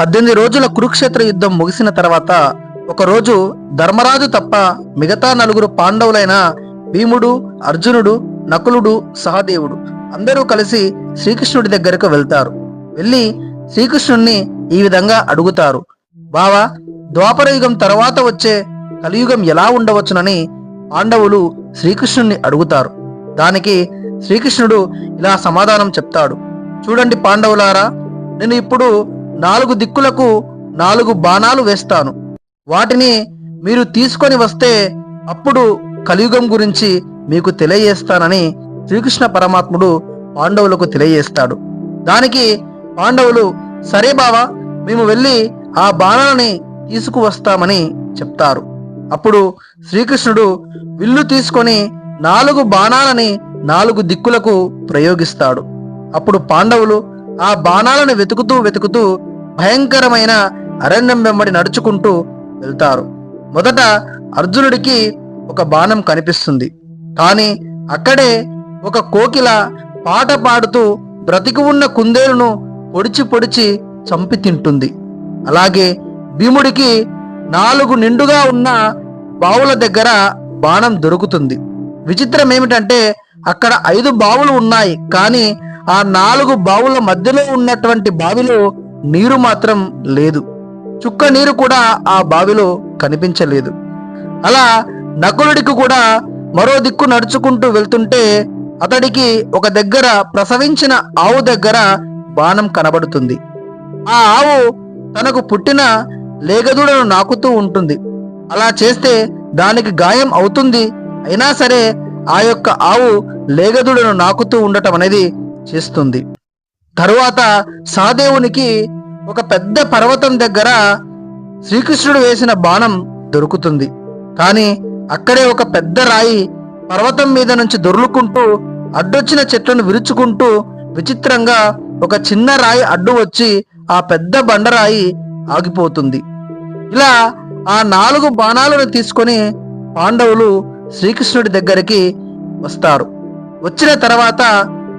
పద్దెనిమిది రోజుల కురుక్షేత్ర యుద్ధం ముగిసిన తర్వాత ఒకరోజు ధర్మరాజు తప్ప మిగతా నలుగురు పాండవులైన భీముడు అర్జునుడు నకులుడు సహదేవుడు అందరూ కలిసి శ్రీకృష్ణుడి దగ్గరకు వెళ్తారు. వెళ్ళి శ్రీకృష్ణుణ్ణి ఈ విధంగా అడుగుతారు. బావా ద్వాపరయుగం తర్వాత వచ్చే కలియుగం ఎలా ఉండవచ్చునని పాండవులు శ్రీకృష్ణుణ్ణి అడుగుతారు. దానికి శ్రీకృష్ణుడు ఇలా సమాధానం చెప్తాడు. చూడండి పాండవులారా నేను ఇప్పుడు నాలుగు దిక్కులకు నాలుగు బాణాలు వేస్తాను. వాటిని మీరు తీసుకొని వస్తే అప్పుడు కలియుగం గురించి మీకు తెలియజేస్తానని శ్రీకృష్ణ పరమాత్ముడు పాండవులకు తెలియజేస్తాడు. దానికి పాండవులు సరే బావా మేము వెళ్ళి ఆ బాణాలని తీసుకువస్తామని చెప్తారు. అప్పుడు శ్రీకృష్ణుడు విల్లు తీసుకొని నాలుగు బాణాలని నాలుగు దిక్కులకు ప్రయోగిస్తాడు. అప్పుడు పాండవులు ఆ బాణాలను వెతుకుతూ వెతుకుతూ భయంకరమైన అరణ్యం వెంబడి నడుచుకుంటూ వెళ్తారు. మొదట అర్జునుడికి ఒక బాణం కనిపిస్తుంది. కానీ అక్కడే ఒక కోకిల పాట పాడుతూ బ్రతికి ఉన్న కుందేలును పొడిచి పొడిచి చంపి తింటుంది. అలాగే భీముడికి నాలుగు నిండుగా ఉన్న బావుల దగ్గర బాణం దొరుకుతుంది. విచిత్రం ఏమిటంటే అక్కడ ఐదు బావులు ఉన్నాయి. కానీ ఆ నాలుగు బావుల మధ్యలో ఉన్నటువంటి బావిలో నీరు మాత్రం లేదు. చుక్క నీరు కూడా ఆ బావిలో కనిపించలేదు. అలా నకులుడికి కూడా మరో దిక్కు నడుచుకుంటూ వెళ్తుంటే అతడికి ఒక దగ్గర ప్రసవించిన ఆవు దగ్గర బాణం కనబడుతుంది. ఆ ఆవు తనకు పుట్టిన లేగదూడను నాకుతూ ఉంటుంది. అలా చేస్తే దానికి గాయం అవుతుంది. అయినా సరే ఆ యొక్క ఆవు లేగదుడను నాకుతూ ఉండటం అనేది చేస్తుంది. తరువాత సహదేవునికి ఒక పెద్ద పర్వతం దగ్గర శ్రీకృష్ణుడు వేసిన బాణం దొరుకుతుంది. కానీ అక్కడే ఒక పెద్ద రాయి పర్వతం మీద నుంచి దొర్లుకుంటూ అడ్డొచ్చిన చెట్లను విరుచుకుంటూ విచిత్రంగా ఒక చిన్న రాయి అడ్డు వచ్చి ఆ పెద్ద బండరాయి ఆగిపోతుంది. ఇలా ఆ నాలుగు బాణాలను తీసుకొని పాండవులు శ్రీకృష్ణుడి దగ్గరికి వస్తారు. వచ్చిన తర్వాత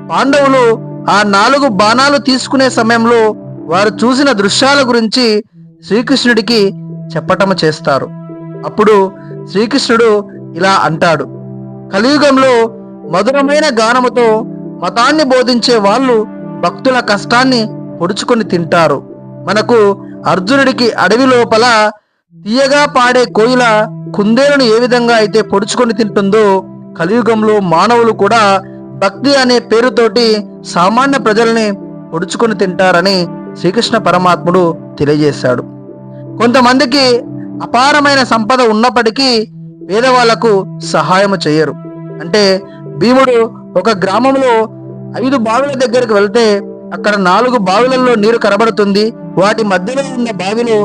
పాండవులు ఆ నాలుగు బాణాలు తీసుకునే సమయంలో వారు చూసిన దృశ్యాల గురించి శ్రీకృష్ణుడికి చెప్పటం చేస్తారు. అప్పుడు శ్రీకృష్ణుడు ఇలా అంటాడు కలియుగంలో మధురమైన గానముతో మతాన్ని బోధించే వాళ్ళు భక్తుల కష్టాన్ని పొడుచుకొని తింటారు. మనకు అర్జునుడికి అడవి లోపల తీయగా పాడే కోయిల కుందేలును ఏ విధంగా అయితే పొడుచుకొని తింటుందో కలియుగంలో మానవులు కూడా భక్తి అనే పేరుతోటి సామాన్య ప్రజల్ని ఒడుచుకుని తింటారని శ్రీకృష్ణ పరమాత్ముడు తెలియజేశాడు. కొంతమందికి అపారమైన సంపద ఉన్నప్పటికీ పేదవాళ్ళకు సహాయం చేయరు. అంటే భీముడు ఒక గ్రామంలో ఐదు బావుల దగ్గరికి వెళ్తే అక్కడ నాలుగు బావులలో నీరు కనబడుతుంది. వాటి మధ్యలో ఉన్న బావిలో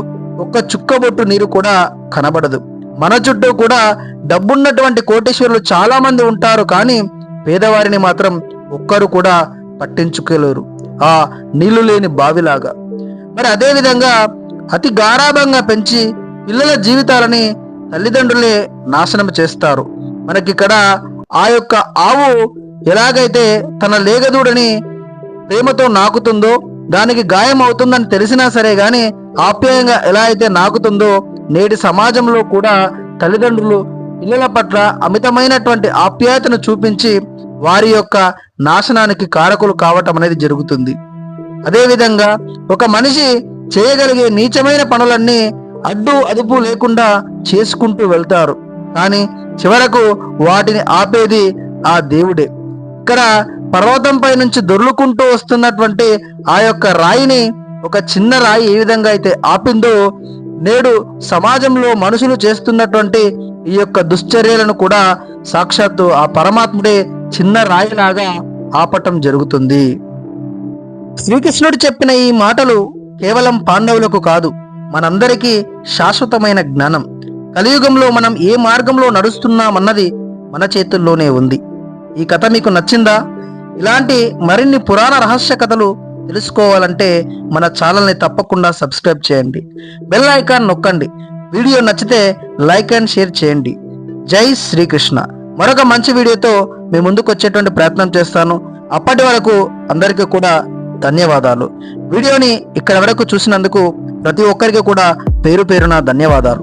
ఒక్క చుక్కబొట్టు నీరు కూడా కనబడదు. మన చుట్టూ కూడా డబ్బున్నటువంటి కోటేశ్వరులు చాలా మంది ఉంటారు కానీ పేదవారిని మాత్రం ఒక్కరు కూడా పట్టించుకోలేరు. ఆ నీళ్ళు లేని బావిలాగా. మరి అదే విధంగా అతి గారాభంగా పెంచి పిల్లల జీవితాలని తల్లిదండ్రులే నాశనం చేస్తారు. మనకిక్కడ ఆ యొక్క ఆవు ఎలాగైతే తన లేగదూడని ప్రేమతో నాకుతుందో దానికి గాయం అవుతుందని తెలిసినా సరే గాని ఆప్యాయంగా ఎలా అయితే నాకుతుందో నేటి సమాజంలో కూడా తల్లిదండ్రులు పిల్లల పట్ల అమితమైనటువంటి ఆప్యాయతను చూపించి వారి యొక్క నాశనానికి కారకులు కావటం అనేది జరుగుతుంది. అదేవిధంగా ఒక మనిషి చేయగలిగే నీచమైన పనులన్నీ అడ్డు అదుపు లేకుండా చేసుకుంటూ వెళ్తారు. కానీ చివరకు వాటిని ఆపేది ఆ దేవుడే. ఇక్కడ పర్వతంపై నుంచి దొర్లుకుంటూ వస్తున్నటువంటి ఆ యొక్క రాయిని ఒక చిన్న రాయి ఏ విధంగా అయితే ఆపిందో నేడు సమాజంలో మనుషులు చేస్తున్నటువంటి ఈ యొక్క దుశ్చర్యలను కూడా సాక్షాత్తు ఆ పరమాత్ముడే చిన్న రాయిలాగా ఆపటం జరుగుతుంది. శ్రీకృష్ణుడు చెప్పిన ఈ మాటలు కేవలం పాండవులకు కాదు మనందరికీ శాశ్వతమైన జ్ఞానం. కలియుగంలో మనం ఏ మార్గంలో నడుస్తున్నామన్నది మన చేతుల్లోనే ఉంది. ఈ కథ మీకు నచ్చిందా? ఇలాంటి మరిన్ని పురాణ రహస్య కథలు తెలుసుకోవాలంటే మన ఛానల్ని తప్పకుండా సబ్స్క్రైబ్ చేయండి. బెల్ ఐకాన్ నొక్కండి. వీడియో నచ్చితే లైక్ అండ్ షేర్ చేయండి. జై శ్రీకృష్ణ. మరొక మంచి వీడియోతో మీ ముందుకు వచ్చేటువంటి ప్రయత్నం చేస్తాను. అప్పటి వరకు అందరికీ కూడా ధన్యవాదాలు. వీడియోని ఇక్కడ వరకు చూసినందుకు ప్రతి ఒక్కరికి కూడా పేరు పేరున ధన్యవాదాలు.